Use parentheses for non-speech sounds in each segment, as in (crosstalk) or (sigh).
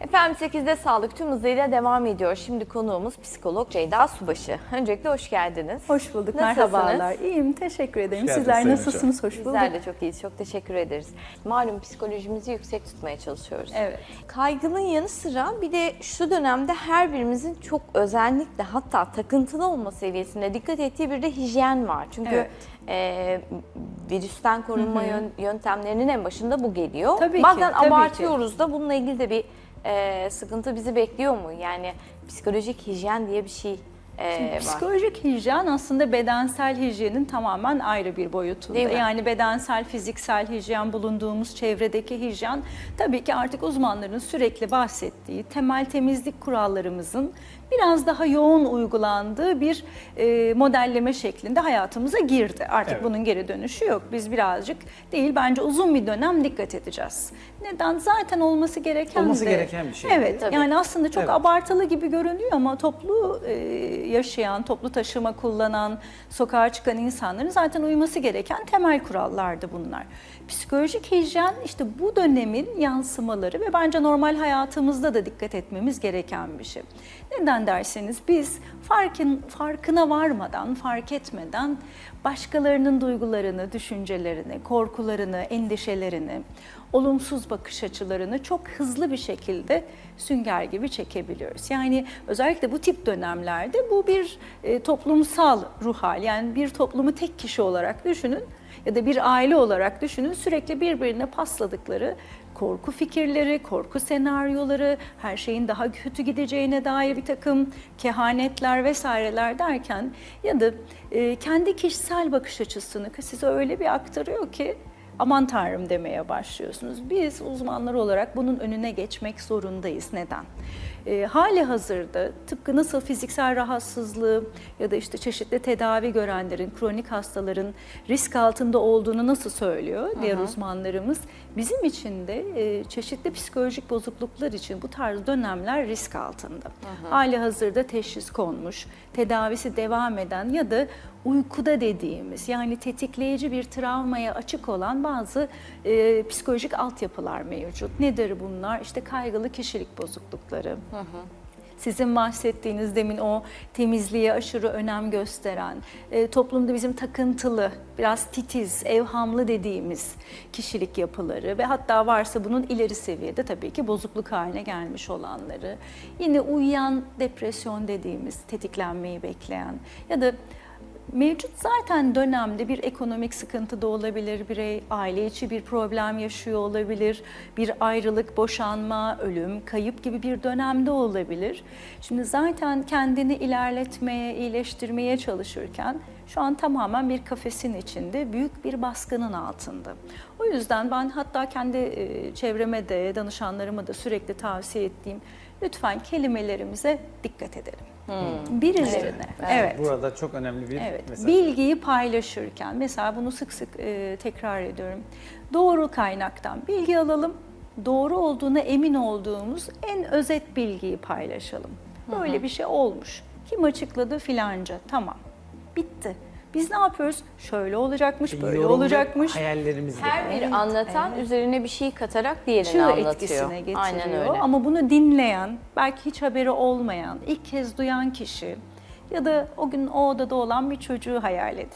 Efendim 8'de sağlık tüm hızıyla devam ediyor. Şimdi konuğumuz psikolog Ceyda Subaşı. Öncelikle hoş geldiniz. Hoş bulduk, Nasılsınız? merhabalar. İyiyim, teşekkür ederim. geldiniz Sizler nasılsınız? Hoş bulduk. Bizler de çok iyiyiz. Çok teşekkür ederiz. Malum psikolojimizi yüksek tutmaya çalışıyoruz. Evet. Kaygının yanı sıra bir de şu dönemde her birimizin çok özellikle hatta takıntılı olma seviyesinde dikkat ettiği bir de hijyen var. Çünkü Evet. e, virüsten korunma yön- yöntemlerinin en başında bu geliyor. Tabii ki, Bazen tabii ki. abartıyoruz da bununla ilgili de bir e, sıkıntı bizi bekliyor mu? Yani psikolojik hijyen diye bir şey e, var. Psikolojik hijyen aslında bedensel hijyenin tamamen ayrı bir boyutunda. Yani bedensel, fiziksel hijyen, bulunduğumuz çevredeki hijyen tabii ki artık uzmanların sürekli bahsettiği temel temizlik kurallarımızın biraz daha yoğun uygulandığı bir e, modelleme şeklinde hayatımıza girdi. Artık Evet. bunun geri dönüşü yok. Biz birazcık değil bence uzun bir dönem dikkat edeceğiz. Neden? Zaten olması gereken Olması de- gereken bir şey. Evet. Tabii. Yani aslında çok Evet. abartılı gibi görünüyor ama toplu e, yaşayan, toplu taşıma kullanan, sokağa çıkan insanların zaten uyması gereken temel kurallardı bunlar. Psikolojik hijyen işte bu dönemin yansımaları ve bence normal hayatımızda da dikkat etmemiz gereken bir şey. Neden derseniz biz farkın farkına varmadan, fark etmeden başkalarının duygularını, düşüncelerini, korkularını, endişelerini, olumsuz bakış açılarını çok hızlı bir şekilde sünger gibi çekebiliyoruz. Yani özellikle bu tip dönemlerde bu bir e, toplumsal ruh hali. Yani bir toplumu tek kişi olarak düşünün ya da bir aile olarak düşünün sürekli birbirine pasladıkları korku fikirleri, korku senaryoları, her şeyin daha kötü gideceğine dair bir takım kehanetler vesaireler derken ya da e, kendi kişisel bakış açısını size öyle bir aktarıyor ki aman tanrım demeye başlıyorsunuz. Biz uzmanlar olarak bunun önüne geçmek zorundayız. Neden? E, hali hazırda tıpkı nasıl fiziksel rahatsızlığı ya da işte çeşitli tedavi görenlerin, kronik hastaların risk altında olduğunu nasıl söylüyor diğer uzmanlarımız? Bizim için de e, çeşitli psikolojik bozukluklar için bu tarz dönemler risk altında. Hali hazırda teşhis konmuş, tedavisi devam eden ya da uykuda dediğimiz yani tetikleyici bir travmaya açık olan bazı e, psikolojik altyapılar mevcut. Nedir bunlar? İşte kaygılı kişilik bozuklukları. Sizin bahsettiğiniz demin o temizliğe aşırı önem gösteren, e, toplumda bizim takıntılı, biraz titiz, evhamlı dediğimiz kişilik yapıları ve hatta varsa bunun ileri seviyede tabii ki bozukluk haline gelmiş olanları. Yine uyuyan depresyon dediğimiz tetiklenmeyi bekleyen ya da Mevcut zaten dönemde bir ekonomik sıkıntı da olabilir, birey aile içi bir problem yaşıyor olabilir, bir ayrılık, boşanma, ölüm, kayıp gibi bir dönemde olabilir. Şimdi zaten kendini ilerletmeye, iyileştirmeye çalışırken şu an tamamen bir kafesin içinde, büyük bir baskının altında. O yüzden ben hatta kendi çevreme de, danışanlarıma da sürekli tavsiye ettiğim lütfen kelimelerimize dikkat edelim. Birilerine. evet. Burada çok önemli bir Evet, mesaj. bilgiyi paylaşırken mesela bunu sık sık e, tekrar ediyorum. Doğru kaynaktan bilgi alalım. Doğru olduğuna emin olduğumuz en özet bilgiyi paylaşalım. Böyle bir şey olmuş. Kim açıkladı filanca. Tamam. Bitti. Biz ne yapıyoruz? Şöyle olacakmış, böyle Yorum ve olacakmış. Hayallerimiz Her var. bir Evet, anlatan üzerine bir şey katarak diğerini çığ anlatıyor. etkisine getiriyor. Aynen öyle. Ama bunu dinleyen, belki hiç haberi olmayan, ilk kez duyan kişi ya da o gün o odada olan bir çocuğu hayal edin.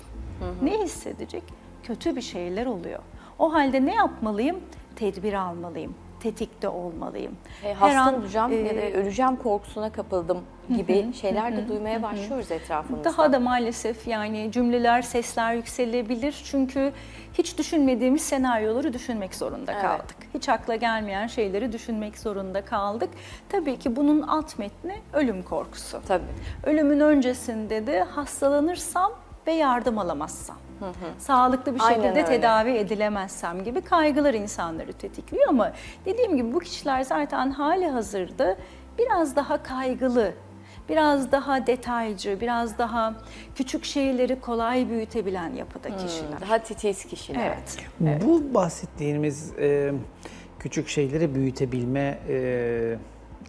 Ne hissedecek? Kötü bir şeyler oluyor. O halde ne yapmalıyım? Tedbir almalıyım. Tetikte olmalıyım. E, Her hasta an, olacağım ya da e, öleceğim korkusuna kapıldım gibi şeyler de duymaya başlıyoruz etrafımızda. Daha da maalesef yani cümleler, sesler yükselebilir. Çünkü hiç düşünmediğimiz senaryoları düşünmek zorunda Evet. kaldık. Hiç akla gelmeyen şeyleri düşünmek zorunda kaldık. Tabii ki bunun alt metni ölüm korkusu. Tabii. Ölümün öncesinde de hastalanırsam ve yardım alamazsam. Sağlıklı bir Aynen şekilde öyle. tedavi edilemezsem gibi kaygılar insanları tetikliyor ama dediğim gibi bu kişiler zaten hali hazırda biraz daha kaygılı, biraz daha detaycı, biraz daha küçük şeyleri kolay büyütebilen yapıda kişiler. Daha titiz kişiler. Evet. Bu bahsettiğimiz e, küçük şeyleri büyütebilme e,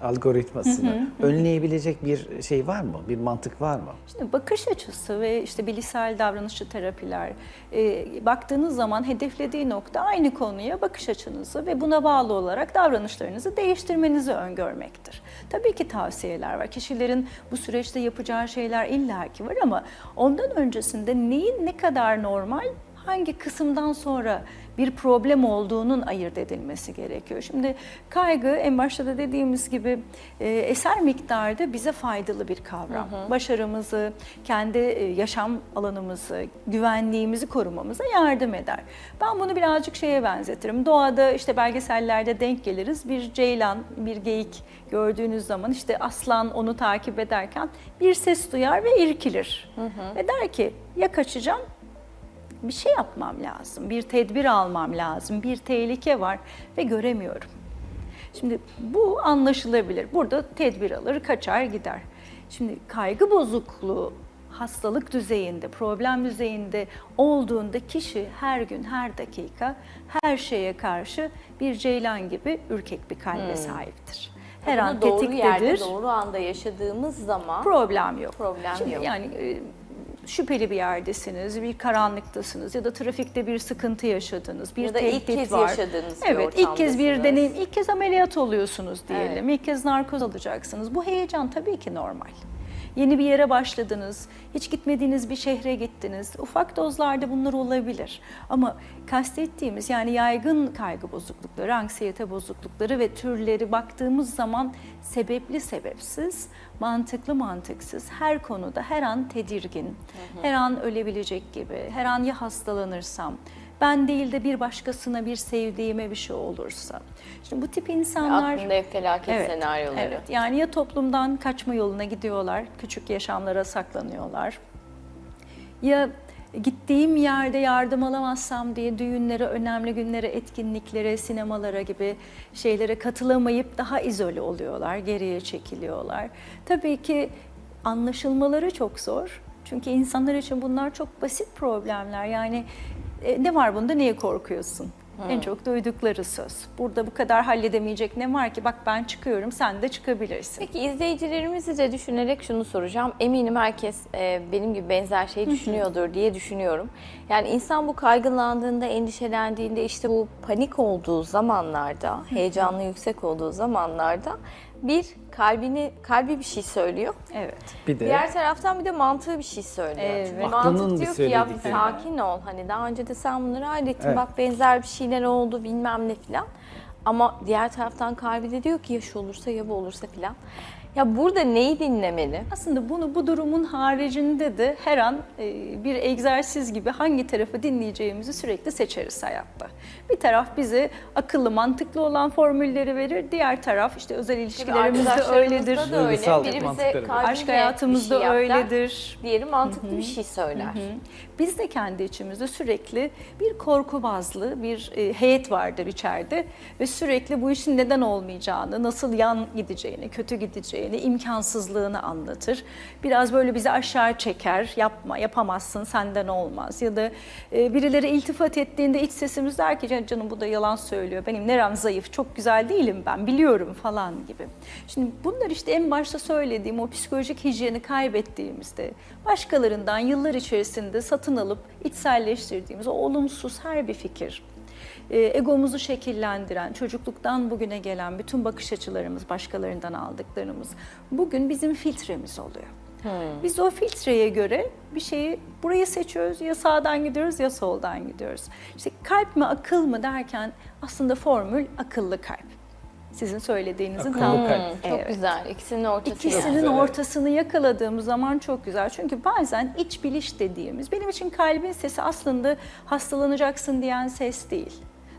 algoritmasını önleyebilecek bir şey var mı? Bir mantık var mı? Şimdi bakış açısı ve işte bilişsel davranışçı terapiler e, baktığınız zaman hedeflediği nokta aynı konuya bakış açınızı ve buna bağlı olarak davranışlarınızı değiştirmenizi öngörmektir. Tabii ki tavsiyeler var. Kişilerin bu süreçte yapacağı şeyler illaki var ama ondan öncesinde neyin ne kadar normal hangi kısımdan sonra bir problem olduğunun ayırt edilmesi gerekiyor. Şimdi kaygı en başta da dediğimiz gibi e, eser miktarda bize faydalı bir kavram. Başarımızı, kendi e, yaşam alanımızı, güvenliğimizi korumamıza yardım eder. Ben bunu birazcık şeye benzetirim. Doğada işte belgesellerde denk geliriz. Bir ceylan, bir geyik gördüğünüz zaman işte aslan onu takip ederken bir ses duyar ve irkilir. Ve der ki ya kaçacağım bir şey yapmam lazım, bir tedbir almam lazım, bir tehlike var ve göremiyorum. Şimdi bu anlaşılabilir. Burada tedbir alır, kaçar gider. Şimdi kaygı bozukluğu hastalık düzeyinde, problem düzeyinde olduğunda kişi her gün, her dakika her şeye karşı bir ceylan gibi ürkek bir kalbe sahiptir. Her Bunu an doğru yerde, tetiktedir. doğru anda yaşadığımız zaman Problem yok. Problem Şimdi yok. Yani e, şüpheli bir yerdesiniz, bir karanlıktasınız ya da trafikte bir sıkıntı yaşadınız, bir Ya da ilk tehdit kez var. yaşadığınız bir Evet, ilk kez bir deneyim, ilk kez ameliyat oluyorsunuz diyelim, ilk kez narkoz alacaksınız. Bu heyecan tabii ki normal. Yeni bir yere başladınız, hiç gitmediğiniz bir şehre gittiniz. Ufak dozlarda bunlar olabilir. Ama kastettiğimiz yani yaygın kaygı bozuklukları, anksiyete bozuklukları ve türleri baktığımız zaman sebepli sebepsiz, mantıklı mantıksız her konuda her an tedirgin, her an ölebilecek gibi, her an ya hastalanırsam, ben değil de bir başkasına bir sevdiğime bir şey olursa. Şimdi bu tip insanlar aklında hep felaket senaryoları. Evet. Yani ya toplumdan kaçma yoluna gidiyorlar, küçük yaşamlara saklanıyorlar. Ya gittiğim yerde yardım alamazsam diye düğünlere, önemli günlere, etkinliklere, sinemalara gibi şeylere katılamayıp daha izole oluyorlar, geriye çekiliyorlar. Tabii ki anlaşılmaları çok zor. Çünkü insanlar için bunlar çok basit problemler. Yani e, ne var bunda, niye korkuyorsun? En çok duydukları söz. Burada bu kadar halledemeyecek ne var ki? Bak ben çıkıyorum, sen de çıkabilirsin. Peki izleyicilerimizi de düşünerek şunu soracağım. Eminim herkes e, benim gibi benzer şeyi düşünüyordur diye düşünüyorum. Yani insan bu kaygılandığında, endişelendiğinde işte bu panik olduğu zamanlarda, heyecanlı yüksek olduğu zamanlarda bir kalbini kalbi bir şey söylüyor. Evet. Bir de Diğer taraftan bir de mantığı bir şey söylüyor. Evet. Çünkü Aklının mantık bir diyor ki ya bir söyledikleri. sakin ol. Hani daha önce de sen bunları hallettin. Evet. Bak benzer bir şeyler oldu bilmem ne filan. Ama diğer taraftan kalbi de diyor ki ya şu olursa ya bu olursa filan. Ya burada neyi dinlemeli? Aslında bunu bu durumun haricinde de her an e, bir egzersiz gibi hangi tarafı dinleyeceğimizi sürekli seçeriz hayatta. Bir taraf bize akıllı, mantıklı olan formülleri verir. Diğer taraf işte özel ilişkilerimizde öyledir. da öyle. Duygusal Biri bize mantıkları. kalbiyle Aşk hayatımızda bir şey öyledir. Diğeri mantıklı bir şey söyler. Biz de kendi içimizde sürekli bir korku bazlı bir e, heyet vardır içeride ve sürekli bu işin neden olmayacağını, nasıl yan gideceğini, kötü gideceğini, imkansızlığını anlatır. Biraz böyle bizi aşağı çeker, yapma, yapamazsın, senden olmaz. Ya da e, birileri iltifat ettiğinde iç sesimiz der ki "Can- canım bu da yalan söylüyor, benim nerem zayıf, çok güzel değilim ben, biliyorum falan gibi. Şimdi bunlar işte en başta söylediğim o psikolojik hijyeni kaybettiğimizde, başkalarından yıllar içerisinde satın alıp içselleştirdiğimiz o olumsuz her bir fikir, egomuzu şekillendiren, çocukluktan bugüne gelen bütün bakış açılarımız, başkalarından aldıklarımız bugün bizim filtremiz oluyor. Biz o filtreye göre bir şeyi burayı seçiyoruz ya sağdan gidiyoruz ya soldan gidiyoruz. İşte kalp mi akıl mı derken aslında formül akıllı kalp. Sizin söylediğinizin Akıllı tam kalp. Çok Evet. güzel. İkisinin ortası. İkisinin güzel, ortasını yakaladığımız zaman çok güzel. Çünkü bazen iç biliş dediğimiz, benim için kalbin sesi aslında hastalanacaksın diyen ses değil.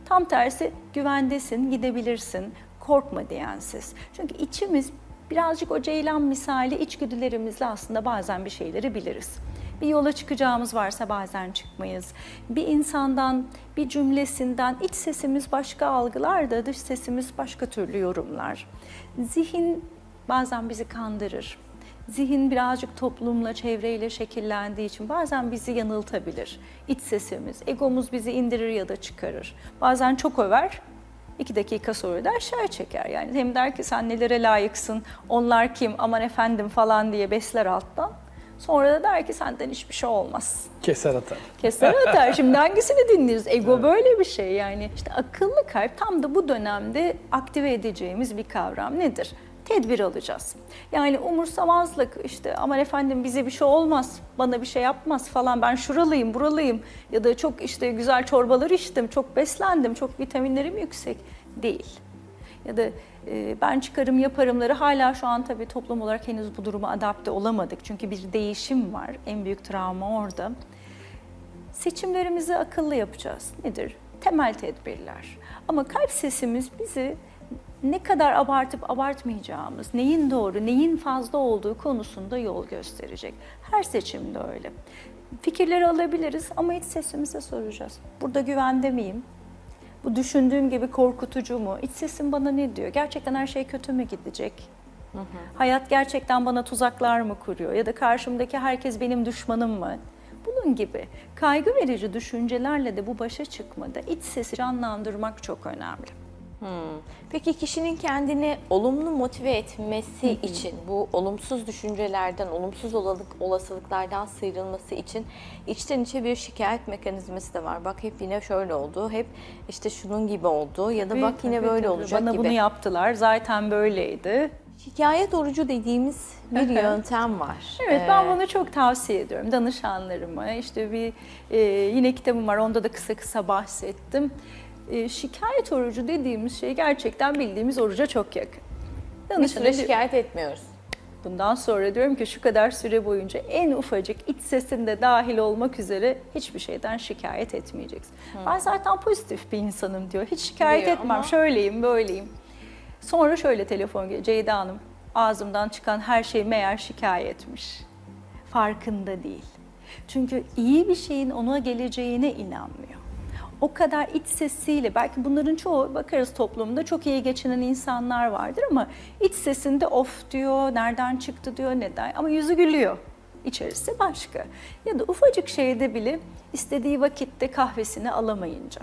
Tam tersi güvendesin, gidebilirsin, korkma diyen ses. Çünkü içimiz birazcık o ceylan misali içgüdülerimizle aslında bazen bir şeyleri biliriz. Bir yola çıkacağımız varsa bazen çıkmayız. Bir insandan, bir cümlesinden iç sesimiz başka algılar da dış sesimiz başka türlü yorumlar. Zihin bazen bizi kandırır. Zihin birazcık toplumla, çevreyle şekillendiği için bazen bizi yanıltabilir. İç sesimiz, egomuz bizi indirir ya da çıkarır. Bazen çok över, İki dakika sonra da aşağı çeker. Yani hem der ki sen nelere layıksın, onlar kim, aman efendim falan diye besler alttan. Sonra da der ki senden hiçbir şey olmaz. Keser atar. Keser atar. (laughs) Şimdi hangisini dinleriz? Ego böyle bir şey yani. İşte akıllı kalp tam da bu dönemde aktive edeceğimiz bir kavram nedir? Tedbir alacağız. Yani umursamazlık işte aman efendim bize bir şey olmaz, bana bir şey yapmaz falan ben şuralıyım, buralıyım ya da çok işte güzel çorbalar içtim, çok beslendim, çok vitaminlerim yüksek değil. Ya da e, ben çıkarım yaparımları hala şu an tabii toplum olarak henüz bu duruma adapte olamadık. Çünkü bir değişim var. En büyük travma orada. Seçimlerimizi akıllı yapacağız. Nedir? Temel tedbirler. Ama kalp sesimiz bizi ne kadar abartıp abartmayacağımız, neyin doğru, neyin fazla olduğu konusunda yol gösterecek. Her seçimde öyle. Fikirleri alabiliriz ama iç sesimize soracağız. Burada güvende miyim? Bu düşündüğüm gibi korkutucu mu? İç sesim bana ne diyor? Gerçekten her şey kötü mü gidecek? Hayat gerçekten bana tuzaklar mı kuruyor? Ya da karşımdaki herkes benim düşmanım mı? Bunun gibi kaygı verici düşüncelerle de bu başa çıkmada iç sesi canlandırmak çok önemli. Hmm. Peki kişinin kendini olumlu motive etmesi için, bu olumsuz düşüncelerden, olumsuz olasılıklardan sıyrılması için içten içe bir şikayet mekanizması da var. Bak hep yine şöyle oldu, hep işte şunun gibi oldu ya da bak yine Tabii, böyle tabii. olacak Bana gibi. bunu yaptılar zaten böyleydi. Şikayet orucu dediğimiz bir yöntem var. Evet ben Ee, bunu çok tavsiye ediyorum danışanlarıma. İşte bir e, yine kitabım var onda da kısa kısa bahsettim. E, şikayet orucu dediğimiz şey gerçekten bildiğimiz oruca çok yakın. bir Danışana süre diyor- şikayet etmiyoruz. Bundan sonra diyorum ki şu kadar süre boyunca en ufacık iç sesinde dahil olmak üzere hiçbir şeyden şikayet etmeyeceksin. Ben zaten pozitif bir insanım diyor. Hiç şikayet Diyor etmem. ama- Şöyleyim, böyleyim. Sonra şöyle telefon geliyor. Ceyda Hanım ağzımdan çıkan her şey meğer şikayetmiş. Farkında değil. Çünkü iyi bir şeyin ona geleceğine inanmıyor. O kadar iç sesiyle belki bunların çoğu bakarız toplumda çok iyi geçinen insanlar vardır ama iç sesinde of diyor, nereden çıktı diyor, neden ama yüzü gülüyor. İçerisi başka. Ya da ufacık şeyde bile istediği vakitte kahvesini alamayınca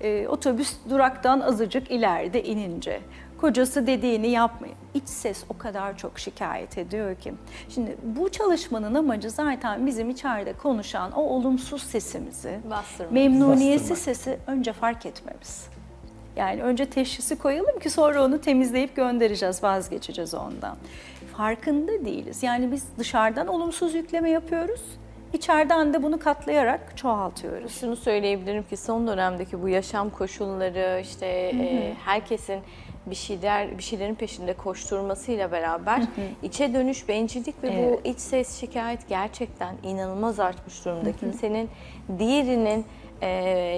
e, otobüs duraktan azıcık ileride inince, kocası dediğini yapmayın. İç ses o kadar çok şikayet ediyor ki. Şimdi bu çalışmanın amacı zaten bizim içeride konuşan o olumsuz sesimizi, Bastırmak. memnuniyetsiz Bastırmak. sesi önce fark etmemiz. Yani önce teşhisi koyalım ki sonra onu temizleyip göndereceğiz, vazgeçeceğiz ondan. Farkında değiliz. Yani biz dışarıdan olumsuz yükleme yapıyoruz. İçeriden de bunu katlayarak çoğaltıyoruz. Şunu söyleyebilirim ki son dönemdeki bu yaşam koşulları işte e, herkesin bir şeyler bir şeylerin peşinde koşturmasıyla beraber içe dönüş bencillik ve Evet. bu iç ses şikayet gerçekten inanılmaz artmış durumda. Kimsenin diğerinin e,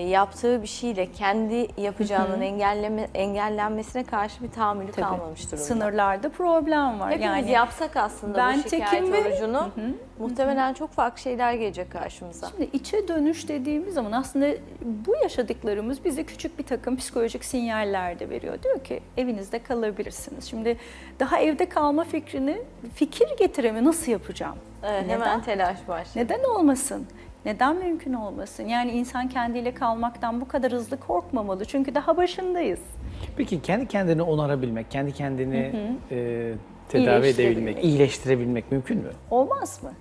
yaptığı bir şeyle kendi yapacağının engelleme engellenmesine karşı bir tahammülü Tabii. kalmamış durumda. Sınırlarda problem var. Hepimiz yani yapsak aslında ben bu şikayet tekim ve- orucunu muhtemelen çok farklı şeyler gelecek karşımıza. Şimdi içe dönüş dediğimiz zaman aslında bu yaşadıklarımız bize küçük bir takım psikolojik sinyaller de veriyor. Diyor ki evinizde kalabilirsiniz. Şimdi daha evde kalma fikrini fikir getiremi nasıl yapacağım? Evet, Neden? hemen telaş başladı. Neden olmasın? Neden mümkün olmasın? Yani insan kendiyle kalmaktan bu kadar hızlı korkmamalı. Çünkü daha başındayız. Peki kendi kendini onarabilmek, kendi kendini e, tedavi İyileştirebilmek. edebilmek, iyileştirebilmek mümkün mü? Olmaz mı?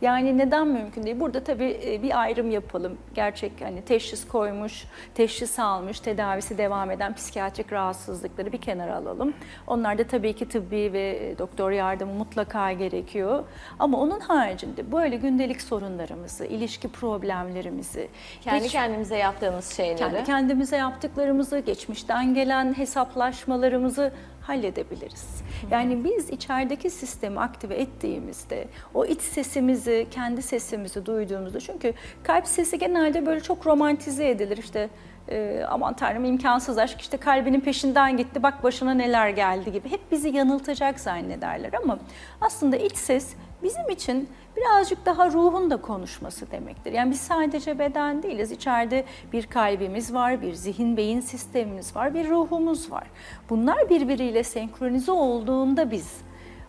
Yani neden mümkün değil? Burada tabii e, bir ayrım yapalım. Gerçek hani teşhis koymuş, teşhis almış, tedavisi devam eden psikiyatrik rahatsızlıkları bir kenara alalım. Onlar da tabii ki tıbbi ve e, doktor yardımı mutlaka gerekiyor. Ama onun haricinde böyle gündelik sorunlarımızı, ilişki problemlerimizi, Kendi geç- kendimize yaptığımız şeyleri. kendi kendimize yaptıklarımızı, geçmişten gelen hesaplaşmalarımızı halledebiliriz. Yani biz içerideki sistemi aktive ettiğimizde, o iç sesimizi, kendi sesimizi duyduğumuzda çünkü kalp sesi genelde böyle çok romantize edilir işte e, aman tanrım imkansız aşk işte kalbinin peşinden gitti bak başına neler geldi gibi hep bizi yanıltacak zannederler ama aslında iç ses bizim için birazcık daha ruhun da konuşması demektir. Yani biz sadece beden değiliz. İçeride bir kalbimiz var, bir zihin beyin sistemimiz var, bir ruhumuz var. Bunlar birbiriyle senkronize olduğunda biz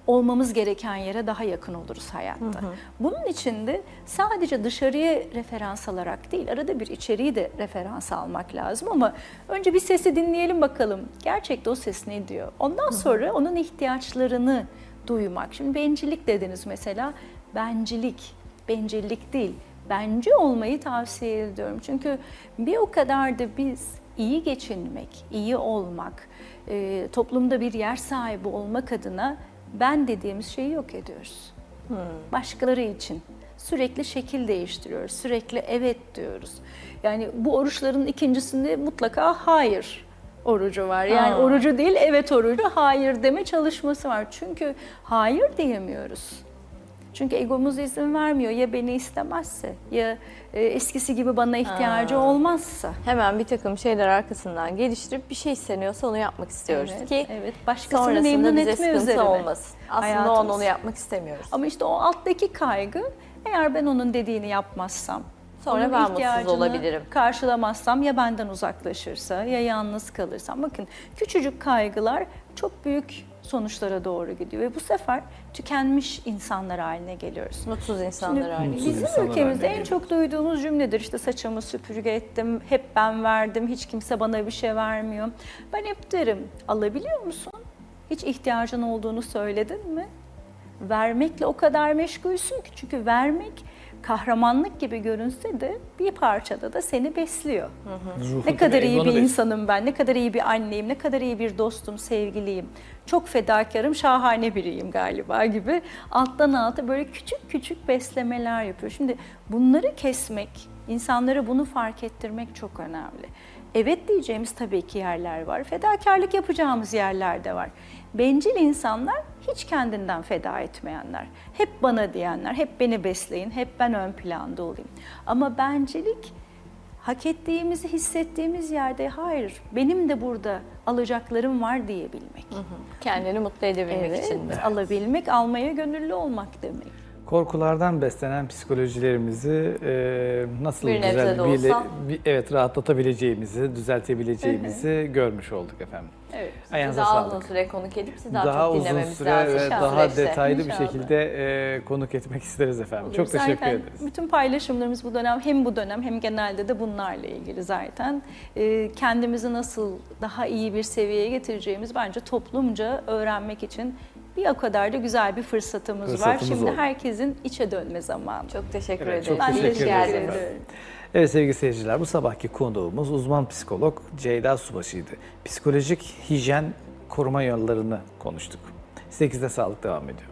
olmamız gereken yere daha yakın oluruz hayatta. Bunun için de sadece dışarıya referans alarak değil, arada bir içeriği de referans almak lazım ama önce bir sesi dinleyelim bakalım. Gerçekte o ses ne diyor? Ondan sonra onun ihtiyaçlarını duymak. Şimdi bencillik dediniz mesela. Bencilik, bencillik değil. Bence olmayı tavsiye ediyorum. Çünkü bir o kadar da biz iyi geçinmek, iyi olmak, toplumda bir yer sahibi olmak adına ben dediğimiz şeyi yok ediyoruz. Başkaları için sürekli şekil değiştiriyoruz, sürekli evet diyoruz. Yani bu oruçların ikincisinde mutlaka hayır orucu var. Yani Ha. orucu değil evet orucu, hayır deme çalışması var. Çünkü hayır diyemiyoruz. Çünkü egomuz izin vermiyor. Ya beni istemezse, ya e, eskisi gibi bana ihtiyacı Ha. olmazsa. Hemen bir takım şeyler arkasından geliştirip bir şey isteniyorsa onu yapmak istiyoruz Evet, ki evet. Başkasını memnun bize etme üzerine. olmasın. Aslında Hayatımız. onu yapmak istemiyoruz. Ama işte o alttaki kaygı eğer ben onun dediğini yapmazsam, Sonra onun ben mutsuz olabilirim. Karşılamazsam ya benden uzaklaşırsa ya yalnız kalırsam. Bakın küçücük kaygılar çok büyük sonuçlara doğru gidiyor ve bu sefer tükenmiş insanlar haline geliyoruz. Mutsuz insanlar Şimdi haline bizim insanlar ülkemizde en çok duyduğumuz cümledir işte saçımı süpürge ettim, hep ben verdim, hiç kimse bana bir şey vermiyor. Ben hep derim alabiliyor musun? Hiç ihtiyacın olduğunu söyledin mi? Vermekle o kadar meşgulsün ki çünkü vermek kahramanlık gibi görünse de bir parçada da seni besliyor. Ruhunu, Ne kadar iyi bir besliyor. insanım ben, ne kadar iyi bir anneyim, ne kadar iyi bir dostum, sevgiliyim. Çok fedakarım, şahane biriyim galiba gibi. Alttan alta böyle küçük küçük beslemeler yapıyor. Şimdi bunları kesmek, insanlara bunu fark ettirmek çok önemli. Evet diyeceğimiz tabii ki yerler var. Fedakarlık yapacağımız yerler de var. Bencil insanlar hiç kendinden feda etmeyenler. Hep bana diyenler, hep beni besleyin, hep ben ön planda olayım. Ama bencilik hak ettiğimizi hissettiğimiz yerde hayır benim de burada alacaklarım var diyebilmek. kendini mutlu edebilmek Evet, için de. alabilmek, almaya gönüllü olmak demek. Korkulardan beslenen psikolojilerimizi e, nasıl Bir güzel bir, olsa. bir- evet rahatlatabileceğimizi, düzeltebileceğimizi görmüş olduk efendim. Evet. Ayağınıza daha sağlık. uzun süre konuk edip sizi daha, Daha çok uzun dinlememiz süre lazım. ve daha süreçte. detaylı bir İnşallah. şekilde e, konuk etmek isteriz efendim. Çok Zaten teşekkür ederiz. Bütün paylaşımlarımız bu dönem hem bu dönem hem genelde de bunlarla ilgili zaten. Ee, kendimizi nasıl daha iyi bir seviyeye getireceğimiz bence toplumca öğrenmek için bir o kadar da güzel bir fırsatımız, var. Fırsatımız Şimdi oldu. herkesin içe dönme zamanı. Çok teşekkür Evet, ederiz. çok ben teşekkür ederim. efendim. Evet sevgili seyirciler bu sabahki konuğumuz uzman psikolog Ceyda Subaşı'ydı. Psikolojik hijyen koruma yollarını konuştuk. 8'de sağlık devam ediyor.